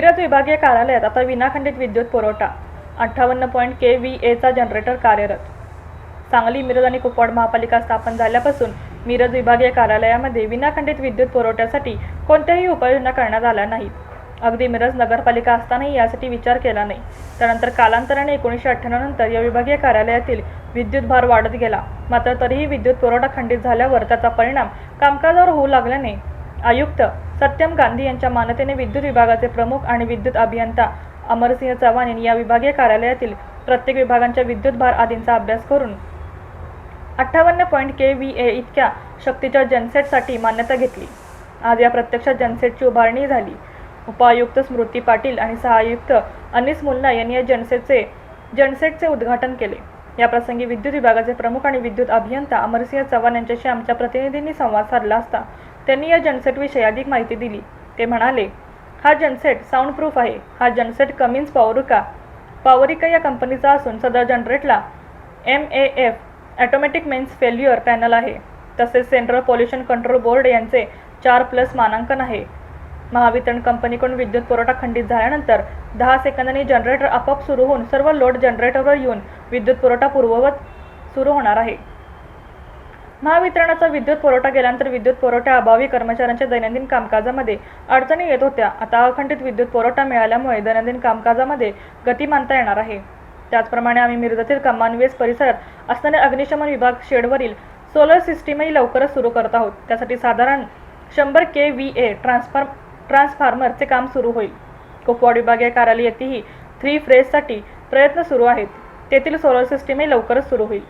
मिरज विभागीय कार्यालयात आता विनाखंडित विद्युत पुरवठा. अठ्ठावन्न पॉईंट के व्ही एचा जनरेटर कार्यरत. सांगली मिरज आणि कुपवाड महापालिका स्थापन झाल्यापासून मिरज विभागीय कार्यालयामध्ये विनाखंडित विद्युत पुरवठ्यासाठी कोणत्याही उपाययोजना करण्यात आल्या नाहीत. अगदी मिरज नगरपालिका असतानाही यासाठी विचार केला नाही. त्यानंतर कालांतराने एकोणीसशे अठ्ठ्याण्णव नंतर या विभागीय कार्यालयातील विद्युत भार वाढत गेला. मात्र तरीही विद्युत पुरवठा खंडित झाल्यावर त्याचा परिणाम कामकाजावर होऊ लागल्याने आयुक्त सत्यम गांधी यांच्या मान्यतेने विद्युत विभागाचे प्रमुख आणि विद्युत अभियंता अमरसिंह चव्हाण यांनी या विभागीय कार्यालयातील प्रत्येक विभागांच्या विद्युत भार आदींचा अभ्यास करून अठ्ठावन्न पॉईंट के व्ही ए इतक्या शक्तीच्या जनसेटसाठी मान्यता घेतली. आज या प्रत्यक्ष जनसेटची उभारणी झाली. उपायुक्त स्मृती पाटील आणि सहायुक्त अनिस मुल्ला यांनी या जनसेटचे जनसेटचे उद्घाटन केले. याप्रसंगी विद्युत विभागाचे प्रमुख आणि विद्युत अभियंता अमरसिंह चव्हाण यांच्याशी आमच्या प्रतिनिधींनी संवाद साधला असता त्यांनी या जनसेटविषयी अधिक माहिती दिली. ते म्हणाले हा जनसेट साऊंड प्रूफ आहे. हा जनसेट कमिन्स पॉवरिका पॉवरिका या कंपनीचा असून सदर जनरेटला M A F automatic mains failure panel आहे. तसेच सेंट्रल पॉल्युशन कंट्रोल बोर्ड यांचे चार प्लस मानांकन आहे. महावितरण कंपनीकडून विद्युत पुरवठा खंडित झाल्यानंतर दहा सेकंदांनी जनरेटर आपोआप सुरू होऊन सर्व लोड जनरेटरवर येऊन विद्युत पुरवठा पूर्ववत सुरू होणार आहे. महावितरणाचा विद्युत पुरवठा गेल्यानंतर विद्युत पुरवठ्याअभावी कर्मचाऱ्यांच्या दैनंदिन कामकाजामध्ये अडचणी येत होत्या. आता अखंडित विद्युत पुरवठा मिळाल्यामुळे दैनंदिन कामकाजामध्ये गती मानता येणार आहे. त्याचप्रमाणे आम्ही मिरजातील कमानवेस परिसरात असणारे अग्निशमन विभाग शेडवरील सोलर सिस्टीमही लवकरच सुरू करत आहोत. त्यासाठी साधारण शंभर के व्ही ए ट्रान्सफॉर्म ट्रान्सफॉर्मरचे काम सुरू होईल. कुपवाड विभागीय कार्यालय येथेही थ्री फ्रेजसाठी प्रयत्न सुरू आहेत. तेथील सोलर सिस्टीमही लवकरच सुरू होईल.